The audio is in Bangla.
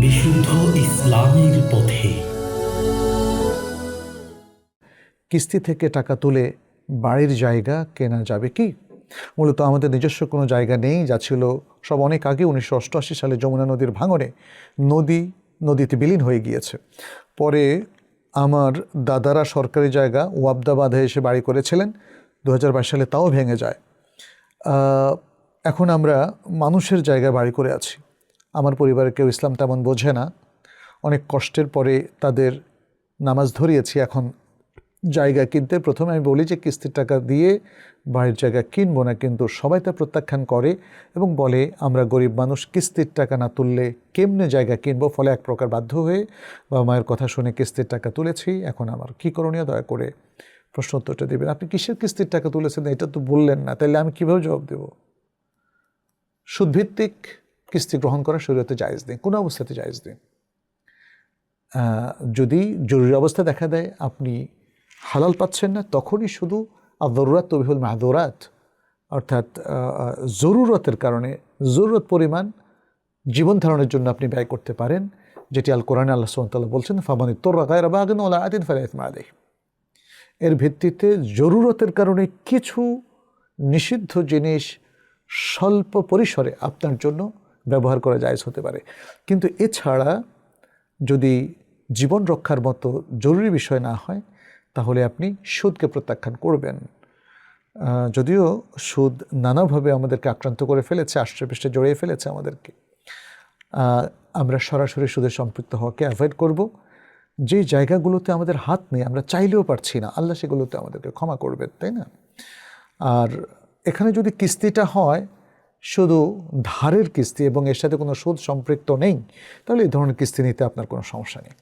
বিশুদ্ধ ইসলামের পথে। কিস্তি থেকে টাকা তুলে বাড়ির জায়গা কেনা যাবে কি? মূলত আমাদের নিজস্ব কোনো জায়গা নেই যা ছিল সব অনেক আগে উনিশশো অষ্টআশি সালে যমুনা নদীর ভাঙনে নদী নদীতে বিলীন হয়ে গিয়েছে। পরে আমার দাদারা সরকারি জায়গা ওয়াবদা বাঁধে এসে বাড়ি করেছিলেন দু হাজার বাইশ সালে তাও ভেঙে যায়। এখন আমরা মানুষের জায়গায় বাড়ি করে আছি। আমার পরিবারের কেউ ইসলাম তেমন বোঝে না। অনেক কষ্টের পরে তাদের নামাজ ধরিয়েছি। এখন জায়গা কিনতে প্রথমে আমি বলি যে কিস্তির টাকা দিয়ে বাড়ির জায়গা কিনবো না, কিন্তু সবাই তা প্রত্যাখ্যান করে এবং বলে, আমরা গরিব মানুষ, কিস্তির টাকা না তুললে কেমনে জায়গা কিনবো? ফলে এক প্রকার বাধ্য হয়ে বাবা মায়ের কথা শুনে কিস্তির টাকা তুলেছি। এখন আমার কী করণীয়? দয়া করে প্রশ্ন উত্তরটা দেবেন। আপনি কিসের কিস্তির টাকা তুলেছেন? এটা তো বললেন না। তাহলে আমি কীভাবে জবাব দেবো? সুদভিত্তিক কিস্তি গ্রহণ করা শরীয়তে জায়েজ নেই, কোনো অবস্থাতে জায়েজ নেই। যদি জরুরি অবস্থা দেখা দেয়, আপনি হালাল পাচ্ছেন না, তখনই শুধু আদরাত তবিহুল মাহদুরাত, অর্থাৎ জরুরতের কারণে, জরুরত পরিমাণ জীবন ধারণের জন্য আপনি ব্যয় করতে পারেন, যেটি আল কোরআন আল্লাহ সুমতাল্লাহ বলছেন, ফামানি তোর গায়ের বাগান ওলা আদিন ফালাইত মাদেহ এর ভিত্তিতে জরুরতের কারণে কিছু নিষিদ্ধ জিনিস স্বল্প পরিসরে আপনার জন্য ব্যবহার করা জায়জ হতে পারে। কিন্তু এছাড়া যদি জীবন রক্ষার মতো জরুরি বিষয় না হয়, তাহলে আপনি সুদকে প্রত্যাখ্যান করবেন। যদিও সুদ নানাভাবে আমাদেরকে আক্রান্ত করে ফেলেছে আষ্ট্রপৃষ্ঠে জড়িয়ে ফেলেছে আমাদেরকে। আমরা সরাসরি সুদের সম্পৃক্ত হওয়াকে অ্যাভয়েড করব। যে জায়গাগুলোতে আমাদের হাত নেই, আমরা চাইলেও পারছি না, আল্লাহ সেগুলোতে আমাদেরকে ক্ষমা করবেন, তাই না? আর এখানে যদি কিস্তিটা হয়, শুধু ধারের কিস্তি এবং এর সাথে কোনো সুদ সম্পৃক্ত নেই, তাহলে এই ধরনের কিস্তি নিতে আপনার কোনো সমস্যা নেই।